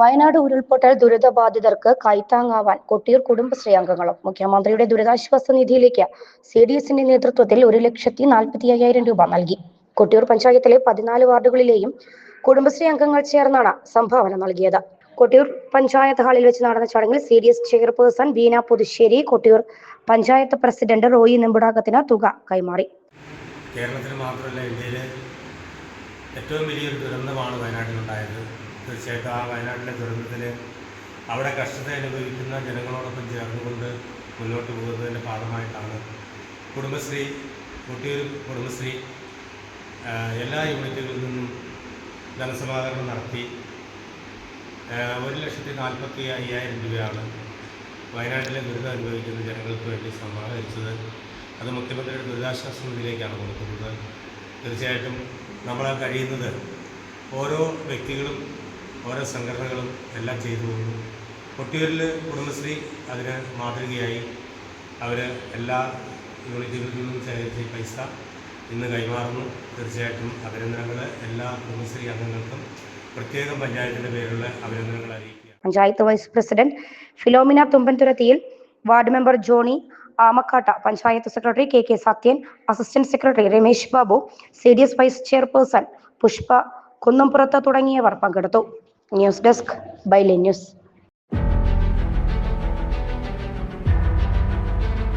വയനാട് ഉരുൾപൊട്ടൽ ദുരിതബാധിതർക്ക് കൈത്താങ്ങാവാൻ കൊട്ടിയൂർ കുടുംബശ്രീ അംഗങ്ങളും മുഖ്യമന്ത്രിയുടെ ദുരിതാശ്വാസ നിധിയിലേക്ക് സി ഡി എസിന്റെ നേതൃത്വത്തിൽ ഒരു ലക്ഷത്തി നാൽപ്പത്തി അയ്യായിരം രൂപ നൽകി. കൊട്ടിയൂർ പഞ്ചായത്തിലെ പതിനാല് വാർഡുകളിലെയും കുടുംബശ്രീ അംഗങ്ങൾ ചേർന്നാണ് സംഭാവന നൽകിയത്. കൊട്ടിയൂർ പഞ്ചായത്ത് ഹാളിൽ വെച്ച് നടന്ന ചടങ്ങിൽ C D S chairperson Beena Puthussery Kottiyoor panchayat president Roy നെമ്പുടാകത്തിന് തുക കൈമാറി. കേരളത്തിൽ മാത്രമല്ല ഇന്ത്യയിലെ ഏറ്റവും വലിയൊരു ദുരന്തമാണ് വയനാട്ടിലുണ്ടായത്. തീർച്ചയായിട്ടും ആ വയനാട്ടിലെ ദുരന്തത്തിൽ അവിടെ കഷ്ടത അനുഭവിക്കുന്ന ജനങ്ങളോടൊപ്പം ചേർന്നുകൊണ്ട് മുന്നോട്ട് പോകുന്നതിന്റെ ഭാഗമായിട്ടാണ് കുടുംബശ്രീ കുട്ടിയൂർ കുടുംബശ്രീ എല്ലാ യൂണിറ്റുകളിൽ നിന്നും ധനസമാഹരണം നടത്തി ഒരു ലക്ഷത്തി നാൽപ്പത്തി അയ്യായിരം രൂപയാണ് വയനാട്ടിലെ ദുരിതം അനുഭവിക്കുന്ന ജനങ്ങൾക്ക് വേണ്ടി സമാഹരിച്ചത് അത് മുഖ്യമന്ത്രിയുടെ ദുരിതാശ്വാസ നിധിയിലേക്കാണ് കൊടുക്കുന്നത്. തീർച്ചയായിട്ടും നമ്മളാൽ കഴിയുന്നത് ഓരോ വ്യക്തികളും ഓരോ സംഘടനകളും എല്ലാം ചെയ്തു പോകുന്നു കൊട്ടിയൂരിൽ കുടുംബശ്രീ അതിന് മാതൃകയായി അവർ എല്ലാ യൂണിറ്റുകളിൽ നിന്നും ശേഖരിച്ച പൈസ ഇന്ന് കൈമാറുന്നു. തീർച്ചയായിട്ടും അഭിനന്ദനങ്ങൾ എല്ലാ കുടുംബശ്രീ അംഗങ്ങൾക്കും. പ്രത്യേകം പഞ്ചായത്തിന്റെ പേരിലുള്ള അഭിനന്ദനങ്ങൾ അറിയിക്കുക panchayat vice president Philomina തുമ്പൻതുരത്തിയിൽ ward member Johny Amakkatta panchayat secretary K K Sathyan assistant secretary Ramesh Babu C D S vice chairperson Pushpa Kunnampurath തുടങ്ങിയവർ പങ്കെടുത്തു. ന്യൂസ് ഡെസ്ക് ബൈലി ന്യൂസ്.